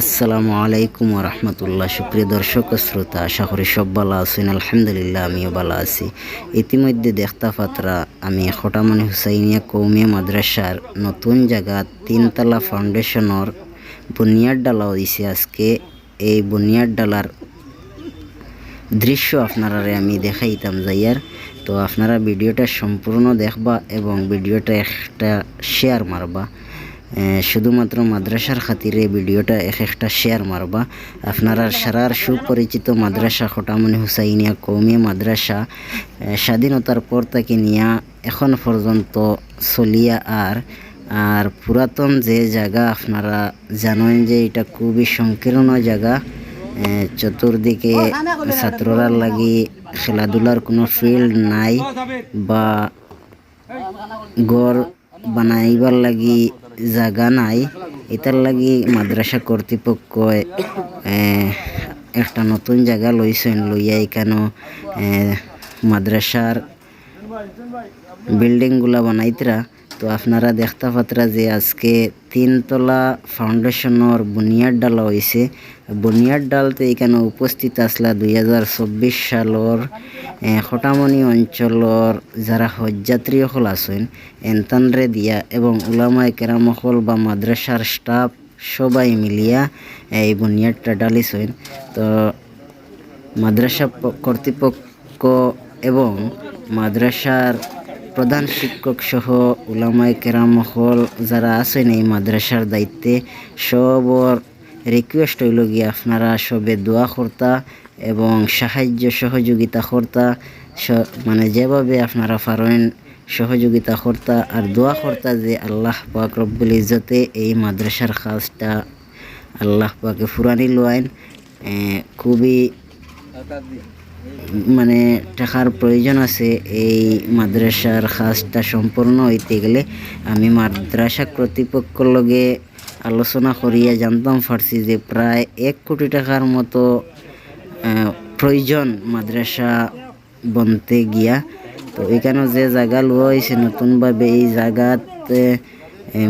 আসসালামু আলাইকুম রহমতুল্লাহ। সুপ্রিয় দর্শক শ্রোতা, আশা করি সব ভালো আছেন। আলহামদুলিল্লাহ, আমিও ভালো আছি। ইতিমধ্যে দেখতা পাত্রা, আমি খটামণি হুসাইনিয়া কৌমিয়া মাদ্রাসার নতুন জায়গা তিনতলা ফাউন্ডেশনের বুনিয়াদ ডালা হয়েছে আজকে এই বুনিয়াদ ডালার দৃশ্য আপনারা আমি দেখাইতাম যাইয়ার তো আপনারা ভিডিওটা সম্পূর্ণ দেখবা এবং ভিডিওটা একটা শেয়ার মারবা। শুধুমাত্র মাদ্রাসার খাতিরে ভিডিওটা এক একটা শেয়ার মারবা। আপনারা সারার সুপরিচিত মাদ্রাসা খটামনি হুসাইনিয়া কৌমিয়া মাদ্রাসা স্বাধীনতার পর তাকে নিয়া এখন পর্যন্ত চলিয়া আর আর পুরাতন যে জায়গা আপনারা জানেন যে এটা খুবই সংকীর্ণ জায়গা চতুর্দিকে ছাত্ররা লাগি খেলাধুলার কোনো ফিল্ড নাই বা গড় বানাইবার লাগি জায়গা নাই। এটার লাগি মাদ্রাসা কর্তৃপক্ষ একটা নতুন জায়গা লইছেন, লইয়া এখানো মাদ্রাসার বিল্ডিংগুলা বানাইতরা। তো আপনারা দেখতে পাত্রা যে আজকে তিনতলা ফাউন্ডেশনের বুনিয়াদ ডালা হয়েছে বুনিয়াদ ডালতে এখানে উপস্থিত আসলা দুই হাজার চব্বিশ সালের খটামণি অঞ্চলের যারা হজযাত্রী হল আছেন, এনতানরে দিয়া এবং উলামায় কেরামহল বা মাদ্রাসার স্টাফ সবাই মিলিয়া এই বুনিয়াদটা ডালিছেন। তো মাদ্রাসা কর্তৃপক্ষ এবং মাদ্রাসার প্রধান শিক্ষক সহ উলামায় কেরামহল যারা আছেন এই মাদ্রাসার দায়িত্বে, সবর রিকোয়েস্ট হইল গিয়ে আপনারা সবে দোয়া কর্তা এবং সাহায্য সহযোগিতা কর্তা মানে যেভাবে আপনারা পারেন সহযোগিতা কর্তা আর দোয়া কর্তা যে আল্লাহ পাক রব্বুল ইজ্জতে এই মাদ্রাসার কাজটা আল্লাহ পাকে ফুরানি লোয়াইন খুবই মানে টাকার প্রয়োজন আছে, এই মাদ্রাসার কাজটা সম্পূর্ণ হইতে গেলে আমি মাদ্রাসা কর্তৃপক্ষের লগে আলোচনা করিয়া জানতাম পারছি যে প্রায় এক কোটি টাকার মতো প্রয়োজন মাদ্রাসা বনতে গিয়া। তো এখানে যে জায়গা লওয়া হয়েছে, নতুনভাবে এই জায়গাত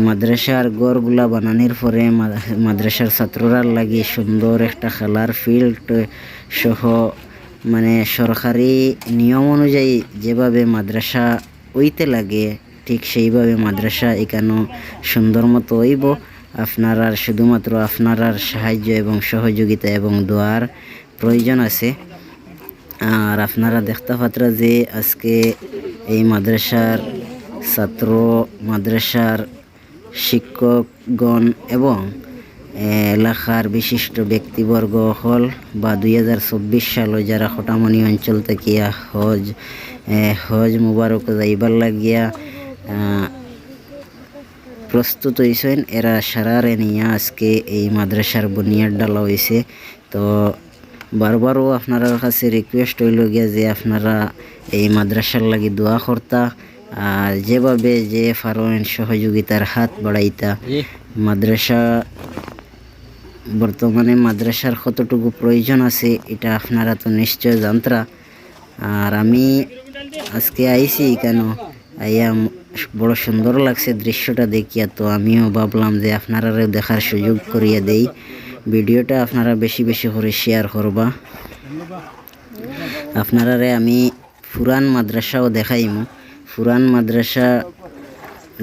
মাদ্রাসার গড়গুলা বানানোর পরে মাদ্রাসার ছাত্ররা লাগে সুন্দর একটা খেলার ফিল্ড সহ মানে সরকারি নিয়ম অনুযায়ী যেভাবে মাদ্রাসা ওইতে লাগে, ঠিক সেইভাবে মাদ্রাসা এখানেও সুন্দর মতো হইব। আপনারার শুধুমাত্র আপনারার সাহায্য এবং সহযোগিতা এবং দোয়ার প্রয়োজন আছে। আর আপনারা দেখতে পাত্র যে আজকে এই মাদ্রাসার ছাত্র, মাদ্রাসার শিক্ষকগণ এবং এলাকার বিশিষ্ট ব্যক্তিবর্গ হল বা দুই হাজার চব্বিশ সালে যারা খটামণি অঞ্চল থেকে হজ হজ মুবারক যাইবার লাগিয়া প্রস্তুত হয়েছেন এরা সারারে নিয়ে আজকে এই মাদ্রাসার বুনিয়াদ ডালা হয়েছে তো বারবারও আপনার কাছে রিকোয়েস্ট হইল গিয়া যে আপনারা এই মাদ্রাসার লাগি দোয়া করতা আর যেভাবে যে ফারোয়েন সহযোগিতার হাত বাড়াইতা মাদ্রাসা বর্তমানে মাদ্রাসার কতটুকু প্রয়োজন আছে, এটা আপনারা তো নিশ্চয় জানতরা। আর আমি আজকে আইছি কেন? আইয়া বড় সুন্দর লাগছে দৃশ্যটা দেখিয়া, তো আমিও ভাবলাম যে আপনারাও দেখার সুযোগ করিয়া দেই। ভিডিওটা আপনারা বেশি বেশি করে শেয়ার করবা। আপনারারে আমি ফুরান মাদ্রাসাও দেখাইমু। ফুরান মাদ্রাসা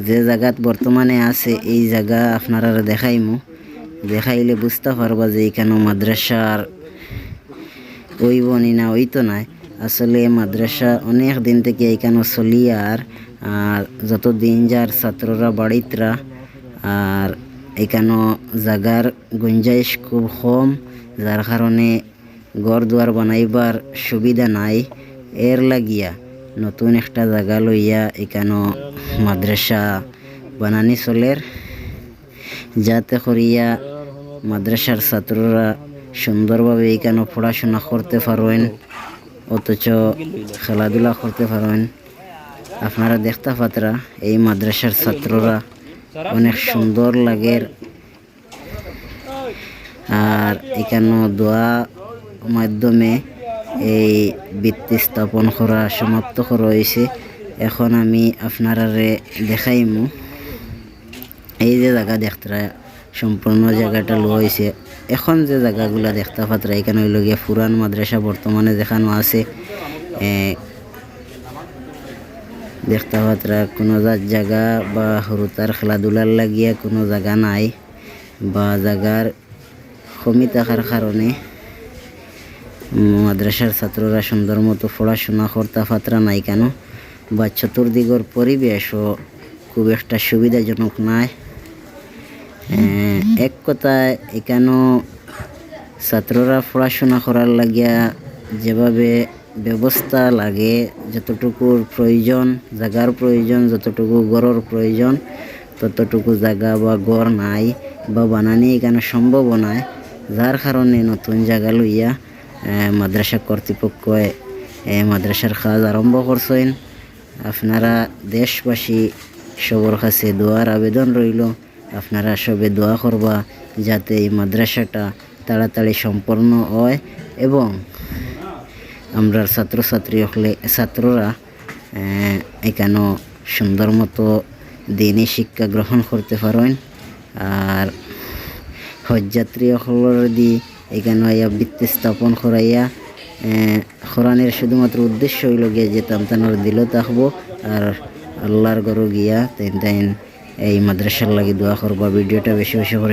যে জায়গাত বর্তমানে আছে, এই জায়গা আপনারা দেখাইমু। দেখাইলে বুঝতে পারবা যে এখানে মাদ্রাসার ওইব নি না ওই তো নাই। আসলে মাদ্রাসা অনেক দিন থেকে এখানে চলি আর আর যত দিন যার ছাত্ররা বাড়িতরা, আর এখানে জাগার গুঞ্জাইশ খুব কম, যার কারণে ঘর দুয়ার বানাইবার সুবিধা নাই। এর লাগিয়া নতুন একটা জায়গা লইয়া এখানে মাদ্রাসা বানানি চলের। যাতে করিয়া মাদ্রাসার ছাত্ররা সুন্দরভাবে এখানে পড়াশোনা করতে পারেন অথচ খেলাধুলা করতে পারেন আপনারা দেখতে পাত্রা, এই মাদ্রাসার ছাত্ররা অনেক সুন্দর লাগে। আর এখানে দোয়া মাধ্যমে এই বৃত্তি স্থাপন করা সমাপ্ত করা হয়েছে। এখন আমি আপনারারে দেখাইমু। এই যে জায়গা দেখতে সম্পূর্ণ জায়গাটা লো হয়েছে এখন যে জায়গাগুলা দেখতে পাত্রা এখানে হইল গিয়া পুরান মাদ্রাসা বর্তমানে দেখানো আছে দেখতে পাত্রা কোনো জায়গা বা হরুতার খেলাধুলার লাগিয়া কোনো জায়গা নাই বা জায়গার কমি থাকার কারণে মাদ্রাসার ছাত্ররা সুন্দর মতো পড়াশোনা করতে পাত্রা নাই কেন বা চতুর্দিগর পরিবেশও খুব একটা সুবিধাজনক এ, এক কথায় এখানেও ছাত্ররা পড়াশোনা করার লাগিয়া যেভাবে ব্যবস্থা লাগে, যতটুকুর প্রয়োজন জায়গার প্রয়োজন, যতটুকু গড়ের প্রয়োজন, ততটুকু জায়গা বা গড় নাই বা বানানি এখানে সম্ভব নাই। যার কারণে নতুন জায়গা লইয়া মাদ্রাসা কর্তৃপক্ষ মাদ্রাসার কাজ আরম্ভ করছেন। আপনারা দেশবাসী সবার কাছে দোয়ার আবেদন রইল। আপনারা সবে দোয়া করবা যাতে এই মাদ্রাসাটা তাড়াতাড়ি সম্পন্ন হয় এবং আমরা ছাত্রছাত্রী হলে, ছাত্ররা এখানেও সুন্দর মতো দিনই শিক্ষা গ্রহণ করতে পারেন। আর হজযাত্রী হলর দি এখানে আইয়া বৃত্তি স্থাপন করাইয়া কোরআনের শুধুমাত্র উদ্দেশ্য হইল গিয়া যে তান্তানোর দিল থাকব আর আল্লাহর গরু গিয়া তাই তাইন এই মাদ্রাসার লাগে দোয়া করবা ভিডিওটা বেশি বেশি করে